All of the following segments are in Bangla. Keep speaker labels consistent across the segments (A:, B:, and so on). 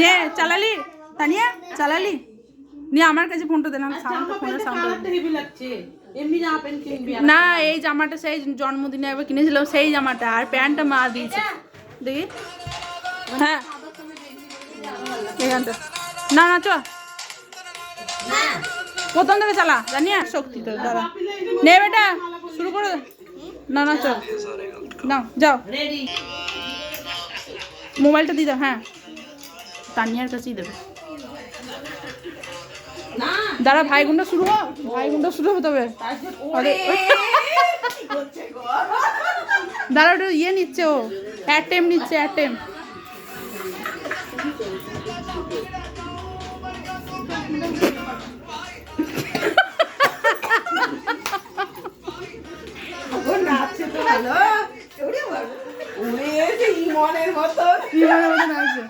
A: নে চালালি। তানিয়া চালালি। নিয়ে আমার কাছে ফোনটা দে না ফোনের সাউন্ড
B: হেভি লাগছে। এমনি জামা প্যান্ট কিনবি আর
A: না এই জামাটা সেই জন্মদিনে একবার কিনেছিলাম সেই জামাটা আর প্যান্টটা মা দিয়েছে। দেখি। হ্যাঁ। এখানটা। না না চ প্রথম থেকে চালা। জানি আর শক্তি তো দাদা নে বেটা শুরু করে না না চল। না যাও।
B: রেডি
A: মোবাইলটা দিয়ে দাও হ্যাঁ। তানিয়ার কাছেই দেবে। দাঁড়া ভাই গুন্ডা শুরু হোক ভাই গুন্ডা শুরু হবে তবে। দাঁড়া ওটা ইয়ে নিচ্ছে ও। অ্যাটেম নিচ্ছে অ্যাটেম
B: নাচছে তো ভালো। উড়িয়েছে মতো।
A: বিমানের মতো নাচছে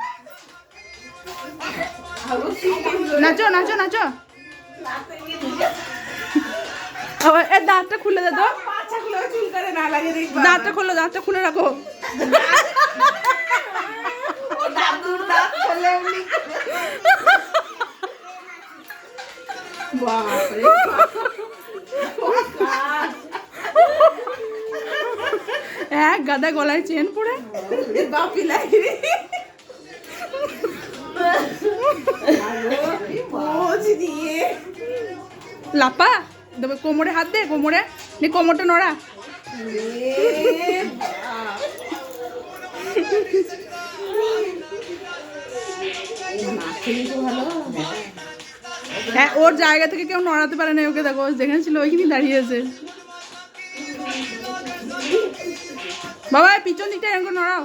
A: নাচো নাচো নাচো। এ দাঁতটা খুলে দে তো। দাঁতটা খুলে দাঁতটা খুলে রাখো।
B: বাপরে।
A: এক গাদা গলায় চেন পরে
B: বাপি লাগে
A: লাপা তবে কোমরে হাত দে, কোমরে। নে কোমরটা নড়া। হ্যাঁ ওর জায়গা থেকে কেউ নড়াতে পারে না ওকে দেখো যেখানে ছিল ওইখানেই দাঁড়িয়েছে বাবা পিছন দিকটা এরকম নড়াও।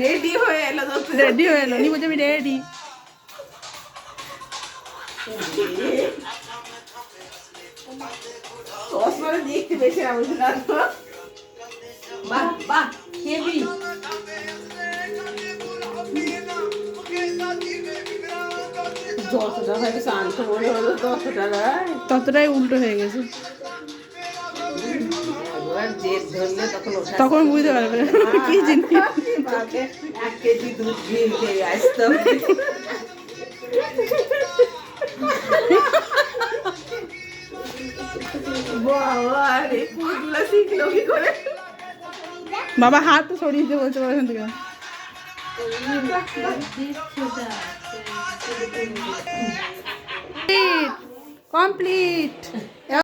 B: রেডি হয়ে এলো
A: রেডি হয়ে এলো নি বলছে আমি রেডি
B: চশমাটা দেখতে বেশি না না তো
A: ততটাই উল্টো হয়ে গেছে
B: তখন
A: বুঝতে পারবে কি জিনিস
B: দিয়ে বাবা
A: হাত সরিয়ে দিতে বলছে ওখান থেকে কমপ্লিট